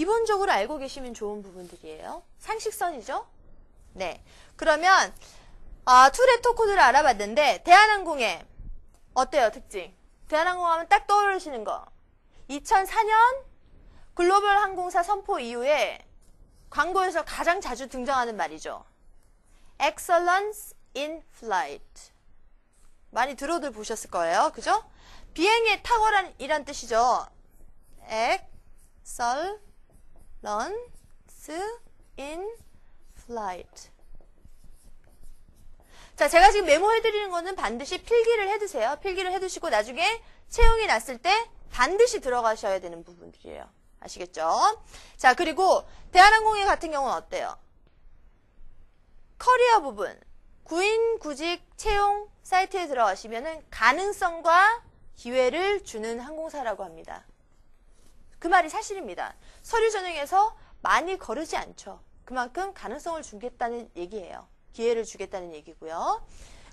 기본적으로 알고 계시면 좋은 부분들이에요. 상식선이죠? 네. 그러면 아, 투레토 코드를 알아봤는데 대한항공의 어때요, 특징? 대한항공 하면 딱 떠오르시는 거. 2004년 글로벌 항공사 선포 이후에 광고에서 가장 자주 등장하는 말이죠. Excellence in Flight. 많이 들어들 보셨을 거예요. 그죠? 비행의 탁월한 이란 뜻이죠. Excellence in Flight. 자, 제가 지금 메모해드리는 거는 반드시 필기를 해두세요. 필기를 해두시고 나중에 채용이 났을 때 반드시 들어가셔야 되는 부분들이에요. 아시겠죠? 자, 그리고 대한항공의 같은 경우는 어때요? 커리어 부분, 구인 구직 채용 사이트에 들어가시면은 가능성과 기회를 주는 항공사라고 합니다. 그 말이 사실입니다. 서류 전형에서 많이 거르지 않죠. 그만큼 가능성을 주겠다는 얘기예요. 기회를 주겠다는 얘기고요.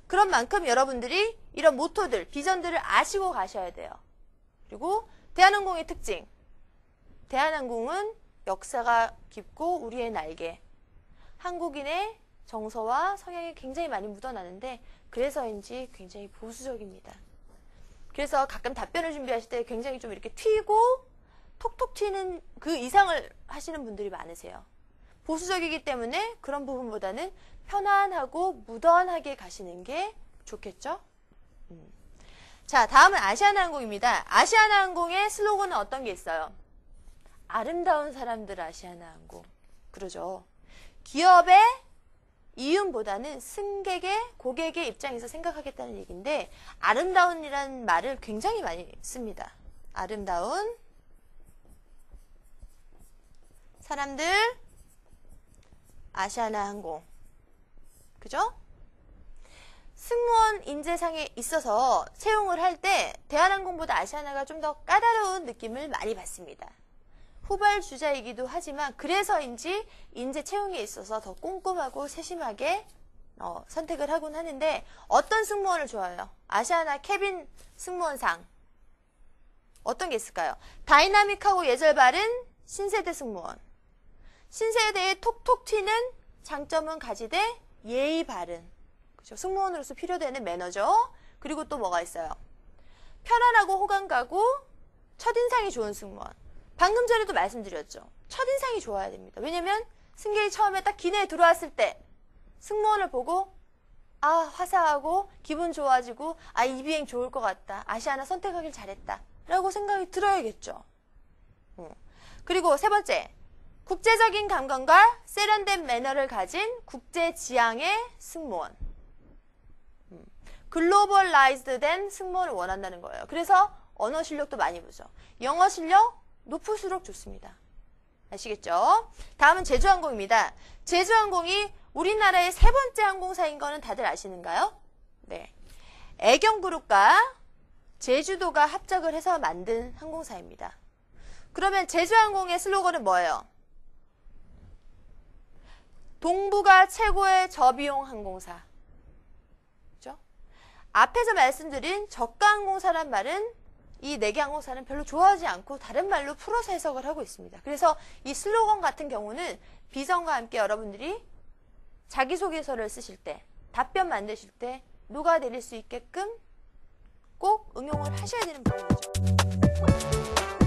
그런 만큼 여러분들이 이런 모토들, 비전들을 아시고 가셔야 돼요. 그리고 대한항공의 특징. 대한항공은 역사가 깊고 우리의 날개. 한국인의 정서와 성향이 굉장히 많이 묻어나는데 그래서인지 굉장히 보수적입니다. 그래서 가끔 답변을 준비하실 때 굉장히 좀 이렇게 튀고 톡톡 튀는 그 이상을 하시는 분들이 많으세요. 보수적이기 때문에 그런 부분보다는 편안하고 무던하게 가시는 게 좋겠죠? 음. 자, 다음은 아시아나항공입니다. 아시아나항공의 슬로건은 어떤 게 있어요? 아름다운 사람들 아시아나항공. 그러죠. 기업의 이윤보다는 승객의 고객의 입장에서 생각하겠다는 얘기인데 아름다운이라는 말을 굉장히 많이 씁니다. 아름다운 사람들 아시아나 항공 그죠? 승무원 인재상에 있어서 채용을 할 때 대한항공보다 아시아나가 좀 더 까다로운 느낌을 많이 받습니다. 후발 주자이기도 하지만 그래서인지 인재 채용에 있어서 더 꼼꼼하고 세심하게 어, 선택을 하곤 하는데 어떤 승무원을 좋아해요? 아시아나 캐빈 승무원상 어떤 게 있을까요? 다이나믹하고 예절 바른 신세대 승무원 신세대에 톡톡 튀는 장점은 가지되 예의 바른 그죠? 승무원으로서 필요되는 매너죠. 그리고 또 뭐가 있어요? 편안하고 호감 가고 첫인상이 좋은 승무원 방금 전에도 말씀드렸죠. 첫인상이 좋아야 됩니다. 왜냐면 승객이 처음에 딱 기내에 들어왔을 때 승무원을 보고 아 화사하고 기분 좋아지고 아 이 비행 좋을 것 같다. 아시아나 선택하길 잘했다. 라고 생각이 들어야겠죠. 음. 그리고 세 번째 국제적인 감각과 세련된 매너를 가진 국제 지향의 승무원. 음. 글로벌라이즈드 된 승무원을 원한다는 거예요. 그래서 언어 실력도 많이 보죠. 영어 실력 높을수록 좋습니다. 아시겠죠? 다음은 제주항공입니다. 제주항공이 우리나라의 세 번째 항공사인 거는 다들 아시는가요? 네. 애경그룹과 제주도가 합작을 해서 만든 항공사입니다. 그러면 제주항공의 슬로건은 뭐예요? 동부가 최고의 저비용 항공사. 그죠? 앞에서 말씀드린 저가 항공사란 말은 이 네 개 항공사는 별로 좋아하지 않고 다른 말로 풀어서 해석을 하고 있습니다. 그래서 이 슬로건 같은 경우는 비전과 함께 여러분들이 자기소개서를 쓰실 때, 답변 만드실 때 녹아내릴 수 있게끔 꼭 응용을 하셔야 되는 부분이죠.